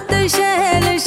mutlu şeyler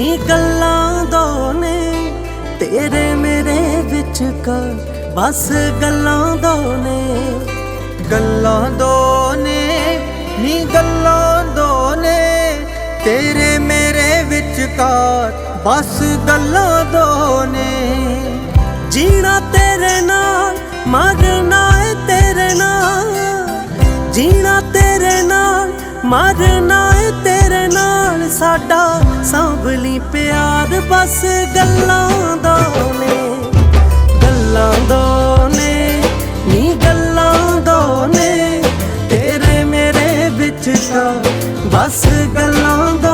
ਨੀ ਗੱਲਾਂ ਦੋ ਤੇਰੇ ਮੇਰੇ ਵਿੱਚ ਕਾ ਬਸ ਗੱਲਾਂ ਦੋ ਨੇ ਗੱਲਾਂ ਦੋ ਨੇ ਨੀ ਗੱਲਾਂ ਦੋ ਤੇਰੇ ਮੇਰੇ ਵਿਚਕਾਰ ਬਸ ਗੱਲਾਂ ਦੋ ਨੇ ਜੀਣਾ ਤੇਰੇ ਨਾਲ, ਮਰਨਾ ਏ ਤੇਰੇ ਨਾਲ। ਜੀਣਾ ਤੇਰੇ ਨਾਲ, ਮਰਨਾ ਏ ਤੇਰੇ ਨਾਲ, ਸਾਡਾ ਸਾਂਭਲੀ ਪਿਆਰ ਬਸ ਗੱਲਾਂ ਦੋ ਨੇ, ਗੱਲਾਂ ਦੋ ਨੇ, ਨੀ ਗੱਲਾਂ ਦੋ ਨੇ, ਤੇਰੇ ਮੇਰੇ ਵਿੱਚ ਤਾਂ ਬਸ ਗੱਲਾਂ ਦੋ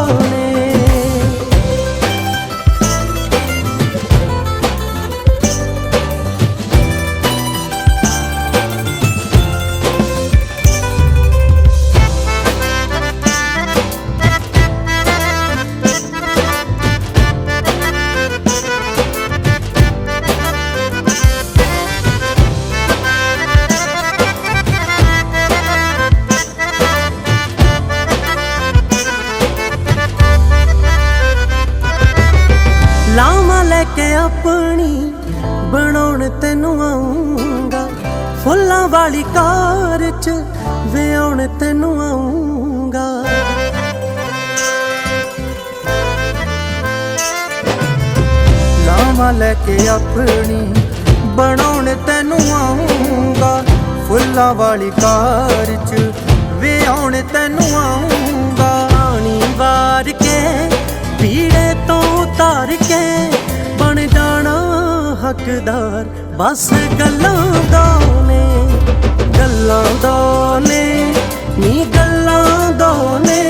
ਬਣਾਉਣ ਤੈਨੂੰ ਆਉਂਗਾ। ਫੁੱਲਾਂ ਵਾਲੀ ਕਾਰ ਚ ਵਿਆਉਣ ਤੈਨੂੰ ਆਉਂਗਾ। ਲਾਵਾਂ ਲੈ ਕੇ ਆਪਣੀ ਬਣਾਉਣ ਤੈਨੂੰ ਆਉਂਗਾ। ਫੁੱਲਾਂ ਵਾਲੀ ਕਾਰ ਚ ਵਿਆਉਣ ਤੈਨੂੰ ਆਉਂਗਾ। ਪਾਣੀ ਵਾਰ ਕੇ ਪੀੜੇ ਤੋਂ ਉਤਾਰ ਹੱਕਦਾਰ ਬਸ ਗੱਲਾਂ ਦਾ ਨੇ ਗੱਲਾਂ ਦੋ ਨੇ ਨੀ ਗੱਲਾਂ ਦੋ ਨੇ।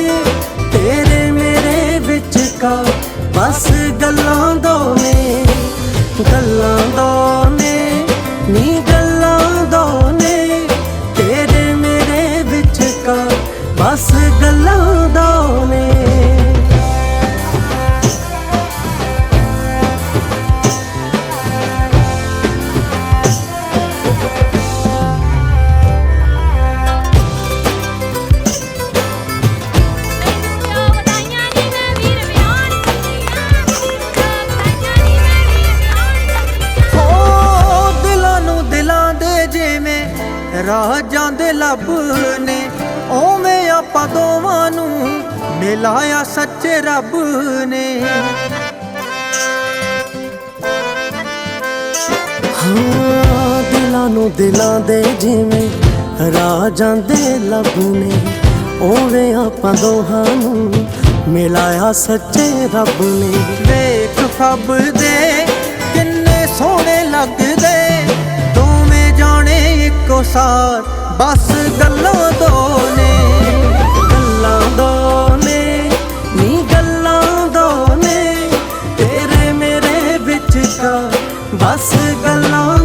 ਜਿਵੇਂ ਰਾਜਾਂ ਲੱਭ ਨੇ ਓਵੇਂ ਆਪਾਂ ਦੋਵਾਂ ਨੂੰ ਮਿਲਾਇਆ ਸੱਚੇ ਰੱਬ ਨੇ। ਹਾਂ, ਦਿਲਾਂ ਨੂੰ ਦਿਲਾਂ ਦੇ ਜਿਵੇਂ ਰਾਜਾਂ ਜਾਂਦੇ ਲੱਭ ਨੇ ਓਵੇਂ ਆਪਾਂ ਦੋਹਾਂ ਨੂੰ ਮਿਲਾਇਆ ਸੱਚੇ ਰੱਬ ਨੇ। ਵੇਖ ਫੱਬ ਦੇ ਇੱਕੋ ਸਾਰ, ਬਸ ਗੱਲਾਂ ਦੋ ਨੇ। ਗੱਲਾਂ ਦੋ ਨੇ, ਨੀ ਗੱਲਾਂ ਦੋ ਨੇ। ਤੇਰੇ ਮੇਰੇ ਵਿੱਚ ਕਾ ਬਸ ਗੱਲਾਂ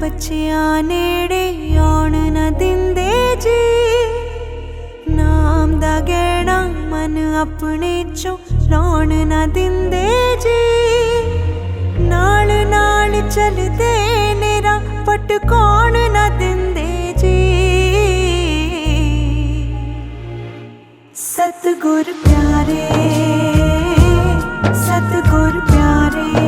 ਬੱਚਿਆਂ ਨੇੜੇ ਆਉਣ ਨਾ ਦਿੰਦੇ ਜੀ। ਨਾਮ ਦਾ ਗਹਿਣਾ ਮਨ ਆਪਣੇ ਚੋਂ ਲਾਉਣ ਨਾ ਦਿੰਦੇ ਜੀ। ਨਾਲ ਨਾਲ ਚੱਲਦੇ ਨੇਰਾ ਪਟਕਾਉਣ ਨਾ ਦਿੰਦੇ ਜੀ। ਸਤਿਗੁਰ ਪਿਆਰੇ ਸਤਿਗੁਰ ਪਿਆਰੇ।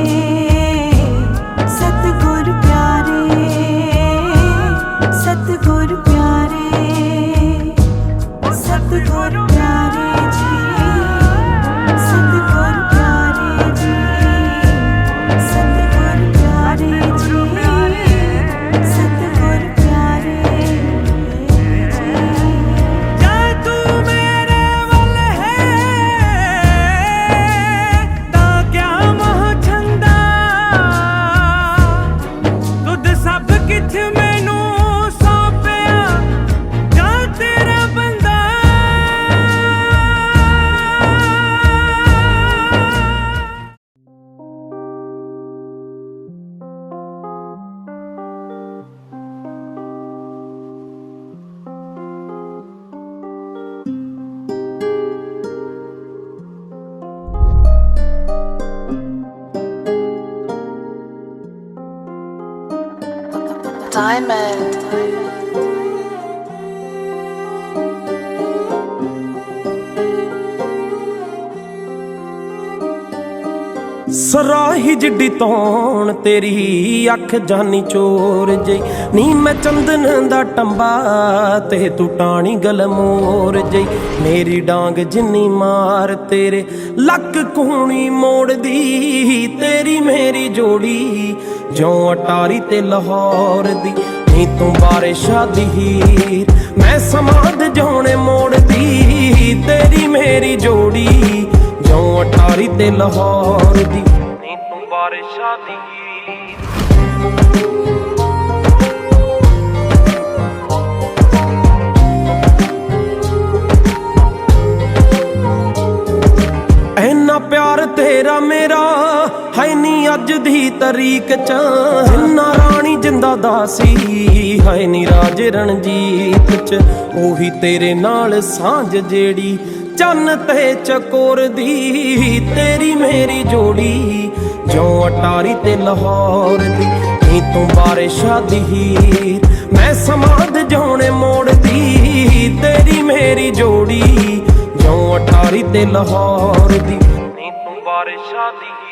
Diamond. ਸਰਾਹੀ ਜਿੱਡੀ ਤੌਣ ਤੇਰੀ ਅੱਖ ਜਾਨੀ ਚੋਰ ਜੇ ਨੀ ਮੈਂ ਚੰਦਨ ਦਾ ਟੰਬਾ ਤੇ ਤੂੰ ਟਾਣੀ ਗਲਮੋਰ ਜੇ ਮੇਰੀ ਡਾਂਗ ਜਿੰਨੀ ਮਾਰ ਤੇਰੇ ਲੱਕ ਕੂਣੀ ਮੋੜਦੀ, ਤੇਰੀ ਮੇਰੀ ਜੋੜੀ ਜਿਉਂ ਅਟਾਰੀ ਤੇ ਲਾਹੌਰ ਦੀ ਨੀ ਤੂੰ ਬਾਰਿਸ਼ਾਂ ਦੀ ਹੀਰ। ਮੈਂ ਸਮਾਦ ਜੋਣੇ ਮੋੜਦੀ, ਤੇਰੀ ਮੇਰੀ ਜੋੜੀ। ਜਿਉਂ ਅਟਾਰੀ ਤੇ ਲਾਹੌਰ ਦੀ। ਨੀ ਤੂੰ ਬਾਰਿਸ਼ਾਂ ਦੀ ਹੀਰ। ਪਿਆਰ ਤੇਰਾ ਮੇਰਾ ਹੈ ਨੀ ਅੱਜ ਦੀ ਤਰੀਕ ਚ। ਜਿੰਨਾ ਰਾਣੀ ਜਿੰਦਾ ਦਾਸੀ ਹੈ ਨੀ ਰਾਜ ਰਣਜੀਤ ਚ। ਉਹੀ ਤੇਰੇ ਨਾਲ ਸਾਂਝ ਜਿਹੜੀ, ਚੰਨ ਤੇ ਚਕੋਰ ਦੀ। ਤੇਰੀ ਮੇਰੀ ਜੋੜੀ, ਜਿਉਂ ਅਟਾਰੀ ਤੇ ਲਾਹੌਰ ਦੀ। ਨੀ ਤੂੰ ਬਾਰੇ ਸ਼ਾਦੀ ਹੀਰ, ਮੈਂ ਸਮਾਦ ਜਾਉਣੇ ਮੋੜਦੀ ਤੇਰੀ ਮੇਰੀ ਜੋੜੀ, ਜਿਉਂ ਅਟਾਰੀ ਤੇ ਲਾਹੌਰ ਦੀ। ਨੀ ਤੂੰ ਬਾਰੇ ਸ਼ਾਦੀ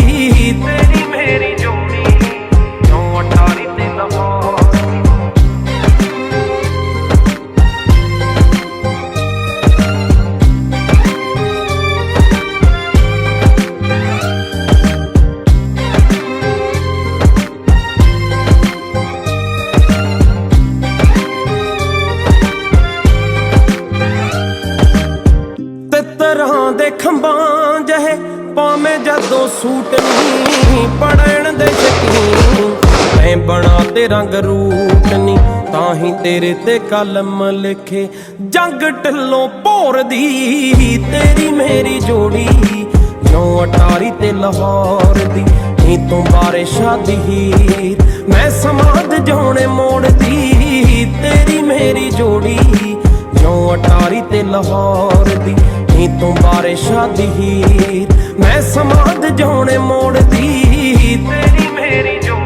ਖੰਬਾਂ ਜਹੇ ਪਾਵੇਂ ਜਦੋਂ ਸੂਟ ਨਹੀਂ ਪੜਨ ਦੇ ਸ਼ਕੀਨ। ਮੈਂ ਬਣਾ ਤੇ ਰੰਗ ਰੂਟ ਨਹੀਂ ਤਾਂ ਹੀ ਤੇਰੇ ਤੇ ਕਲਮ ਲਿਖੇ ਜੰਗ ਢਿੱਲੋਂ ਭੋਰ ਦੀ ਤੇਰੀ ਮੇਰੀ ਜੋੜੀ। ਜਿਉਂ ਅਟਾਰੀ ਤੇ ਲਾਹੌਰ ਦੀ, ਨੀ ਤੂੰ ਬਾਰੇ ਸ਼ਾਦੀ ਹੀਰ। ਮੈਂ ਸਮਾਦ ਜਾਉਣੇ ਮੋੜਦੀ ਤੇਰੀ ਮੇਰੀ ਜੋੜੀ। ਜਿਉਂ ਅਟਾਰੀ ਤੇ ਲਾਹੌਰ ਦੀ ਨੀ ਤੂੰ ਬਾਰਿਸ਼ਾਂ ਦੀ ਮੈਂ ਸਮਾਦ ਜਾਉਣੇ ਮੋੜਦੀ। ਤੇਰੀ ਮੇਰੀ ਜੋ